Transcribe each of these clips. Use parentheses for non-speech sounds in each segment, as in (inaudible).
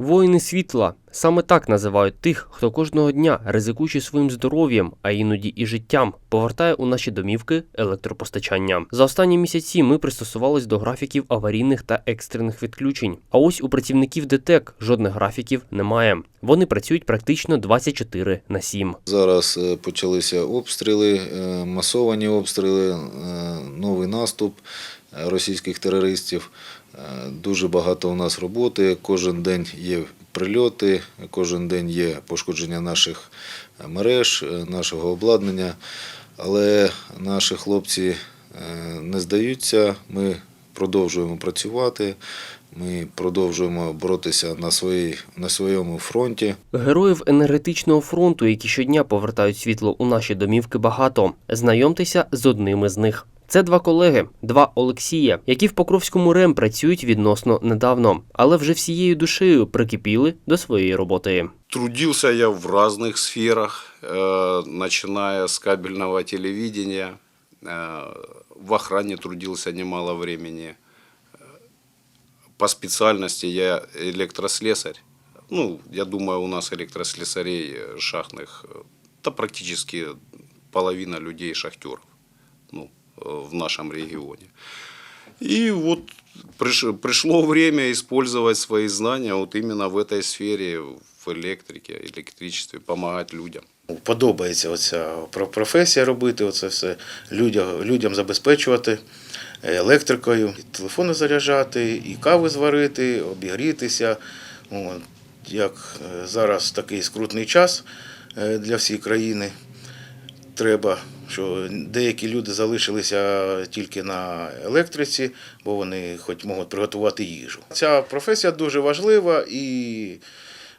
Воїни світла саме так називають тих, хто кожного дня, ризикуючи своїм здоров'ям, а іноді і життям, повертає у наші домівки електропостачання. За останні місяці ми пристосувались до графіків аварійних та екстрених відключень. А ось у працівників ДТЕК жодних графіків немає. Вони працюють практично 24 на 7. Зараз е, почалися обстріли, е, масовані обстріли, е, новий наступ російських терористів. Е, Дуже багато у нас роботи. Кожен день є прильоти, кожен день є пошкодження наших мереж, е, нашого обладнання. Але наші хлопці е, не здаються. Ми продовжуємо працювати. Ми продовжуємо боротися на, своїй, на своєму фронті. Героїв енергетичного фронту, які щодня повертають світло у наші домівки, багато. Знайомтеся з одним із них. Це два колеги, два Олексія, які в Покровському РЕМ працюють відносно недавно, але вже всією душею прикипіли до своєї роботи. Трудился я в разных сферах, э, начиная с кабельного телевидения. э, В охране трудился немало времени. Э, По специальности я электрослесарь. Ну, я думаю, у нас электрослесарей э, шахтных, э, да практически половина людей шахтеров ну, э, в нашем регионе. И вот приш- пришло время использовать свои знания вот именно в этой сфере, в электрике, электричестве, помогать людям. Подобається оця про- професія робити, оце все людям, людям забезпечувати електрикою, і телефони заряджати, і кави зварити, обігрітися. От, як е, зараз такий скрутний час е, для всієї країни, треба, що деякі люди залишилися тільки на електриці, бо вони хоч можуть приготувати їжу. Ця професія дуже важлива і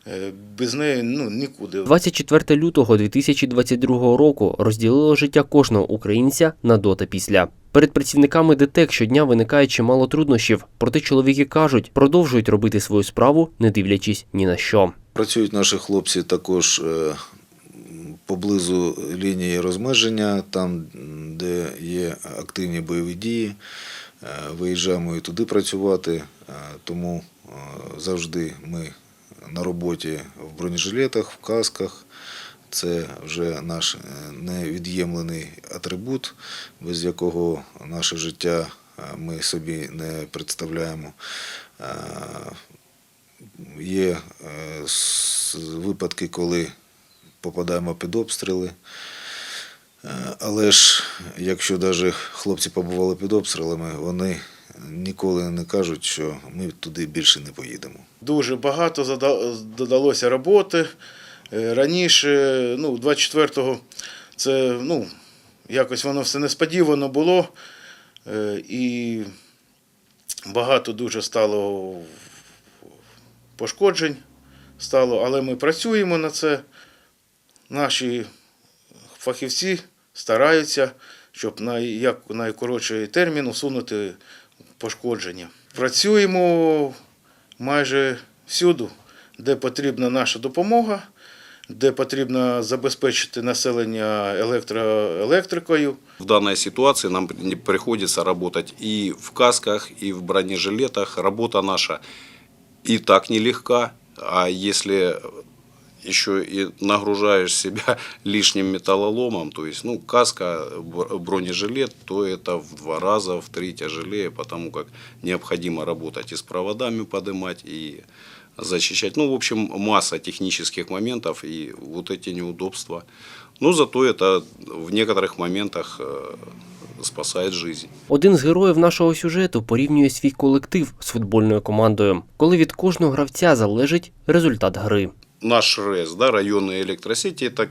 е, без неї ну, нікуди. 24 лютого 2022 року розділило життя кожного українця на до та після. Перед працівниками ДТЕК щодня виникає чимало труднощів, проте чоловіки кажуть, продовжують робити свою справу, не дивлячись ні на що. Працюють наші хлопці також е, поблизу лінії розмеження, там, де є активні бойові дії. Е, Виїжджаємо і туди працювати, е, тому е, завжди ми на роботі в бронежилетах, в касках. Це вже наш невід'ємлений атрибут, без якого наше життя ми собі не представляємо. Є випадки, коли попадаємо під обстріли. Е, Але ж якщо навіть хлопці побували під обстрілами, вони ніколи не кажуть, що ми туди більше не поїдемо. Дуже багато додалося роботи. Е, Раніше, ну, 24-го, це ну, якось воно все несподівано було. Е, І багато дуже стало пошкоджень стало, але ми працюємо на це. Наші фахівці стараються, щоб на як найкоротший термін усунути пошкодження. Працюємо майже всюди, де потрібна наша допомога, де потрібно забезпечити населення електро, електрикою. В данной ситуации нам при- приходится работать и в касках, и в бронежилетах. Работа наша и так нелегка, а если еще и нагружаешь себя (laughs) лишним металлоломом, то есть, ну, каска, б- бронежилет, то это в два раза, в три тяжелее, потому как необходимо работать и с проводами поднимать, и защищать. Ну, в общем, масса технических моментов и вот эти неудобства. Но зато это в некоторых моментах э, спасает жизнь. Один з героїв нашого сюжету порівнює свій колектив з футбольною командою, коли від кожного гравця залежить результат гри. Наш РЭС, да, районные электросети, это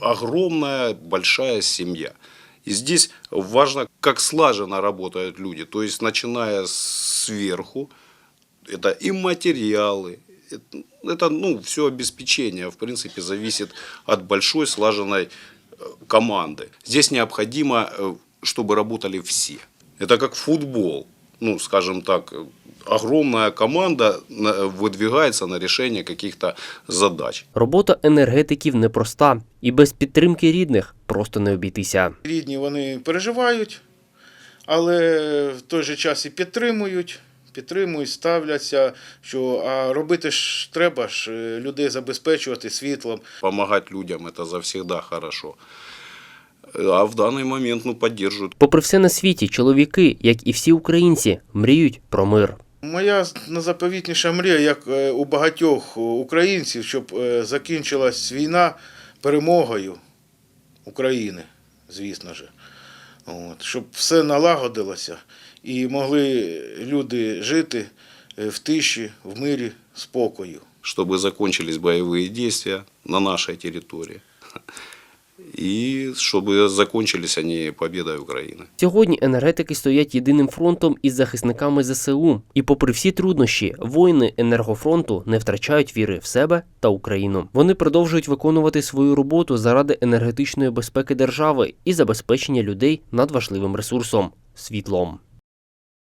огромная, большая семья. И здесь важно, как слаженно работают люди. То есть, начиная сверху, это и материалы, это, ну, все обеспечение, в принципе, зависит от большой слаженной э, команды. Здесь необходимо, э, чтобы работали все. Это как футбол. Ну, скажем так, э, огромная команда на- выдвигается на решение каких-то задач. Робота енергетиків непроста, і без підтримки рідних просто не обійтися. Рідні вони переживають, але в той же час і підтримують, підтримують, ставляться, що а робити ж треба ж е, людей забезпечувати світлом. Помогать людям это завсегда хорошо. А в данный момент ну, поддерживают. Попри все на світі, чоловіки, як і всі українці, мріють про мир. Моя незаповітніша мрія, як е, у багатьох українців, щоб е, закінчилась війна перемогою України, звісно ж. От, щоб все налагодилося і могли люди жити е, в тиші, в мирі, спокою. чтобы закончились боевые действия на нашей территории. И щоб закінчились вони побідою України. Сьогодні енергетики стоять єдиним фронтом із захисниками ЗСУ. І попри всі труднощі, воїни енергофронту не втрачають віри в себе та Україну. Вони продовжують виконувати свою роботу заради енергетичної безпеки держави і забезпечення людей надважливим ресурсом світлом.